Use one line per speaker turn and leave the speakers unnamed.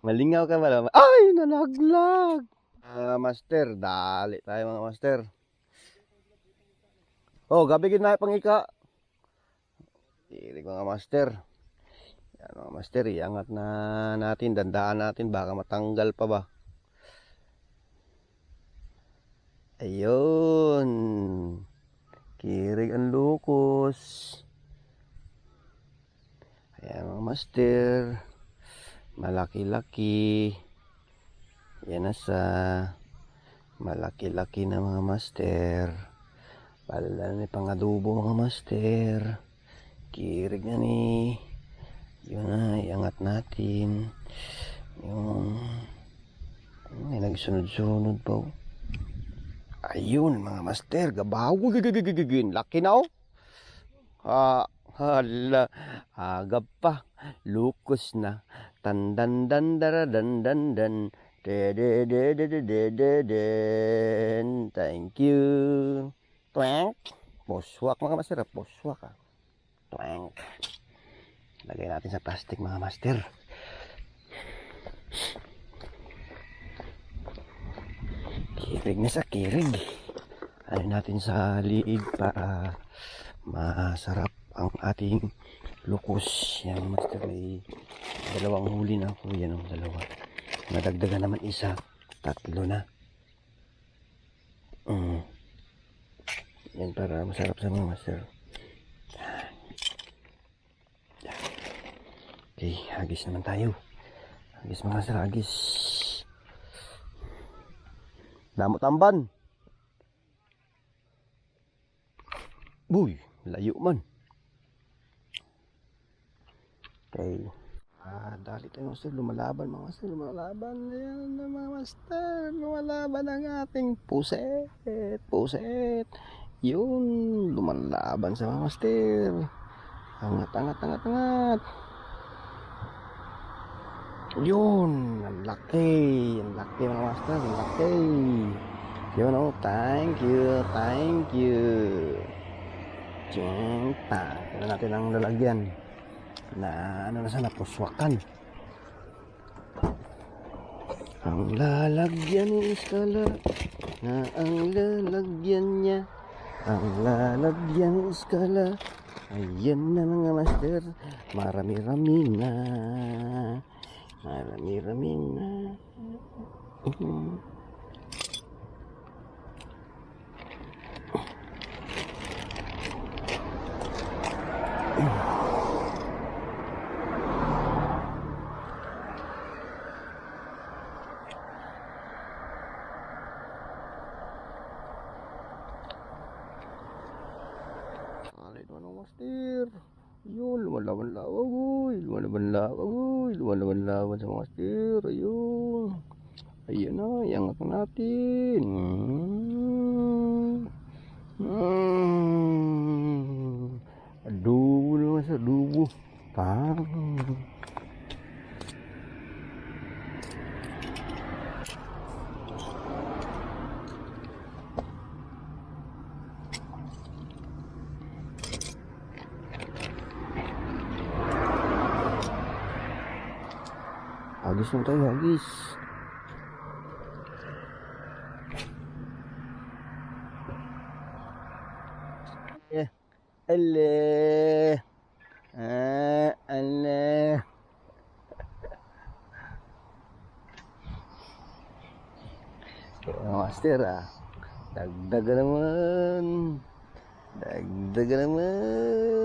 Malingaw ka ba? Ay, nalaglag! Mga master, dali tayo mga master. Oh, gabi gid na pangika. Dili mga master. Yan mga master, iangat na natin, dandaan natin, baka matanggal pa ba. Ayun. Kirig ang lukos. Ayan mga master. Malaki-laki. Yan na sa malaki-laki na mga master. Pala ni pangadubo mga master. Kirig na ni. Yun na, iangat natin. Yung may nagsunod-sunod pa. oh. Ayun mga master, gabaw. Laki na oh. Ha, hala, agap pa. Lukos na. Tandan dan dara dan dan dan. De de de de de de de den. Thank you. Twank. Poswak mga master, poswak ah. Twank. Lagay natin sa plastic mga master. Kirig na sa kirig. Ano natin sa liig para masarap ang ating lukos. Yan master may dalawang huli na ako. Yan ang dalawa. Nadagdagan naman isa. Tatlo na. Mm. Yan para masarap sa mga master. Okay, hagis naman tayo. Hagis mga master, hagis. Damo tamban. Uy, layo man. Okay. Ah, dali tayo master, lumalaban mga master, lumalaban. Ayan na mga master, lumalaban ang ating puset, puset. Yun, lumalaban sa mga master. Angat, angat, angat, angat. Yun, ang laki. Ang laki mga master, ang laki. Yun oh, thank you, thank you. Ching, pa. Natin ang lalagyan. Na ano na sana, puswakan. Ang lalagyan ni Iskala na ang lalagyan niya. Ang lalagyan ni Iskala. Ayan na mga master. Marami-rami na. Marami-rami na Mhm. Alay naman ang master. Yun, lumalaban-laban, uy. Lumalaban-laban, uy. Lumalaban-laban sa mga master. Ayun. Ayun na, iangat na natin. Mm. Mm. Adubo naman sa adubo. Hagis na tayo, hagis. Yeah. Ale. Ah, ale. Kaya master ah. Dagdagan naman. Dagdagan naman.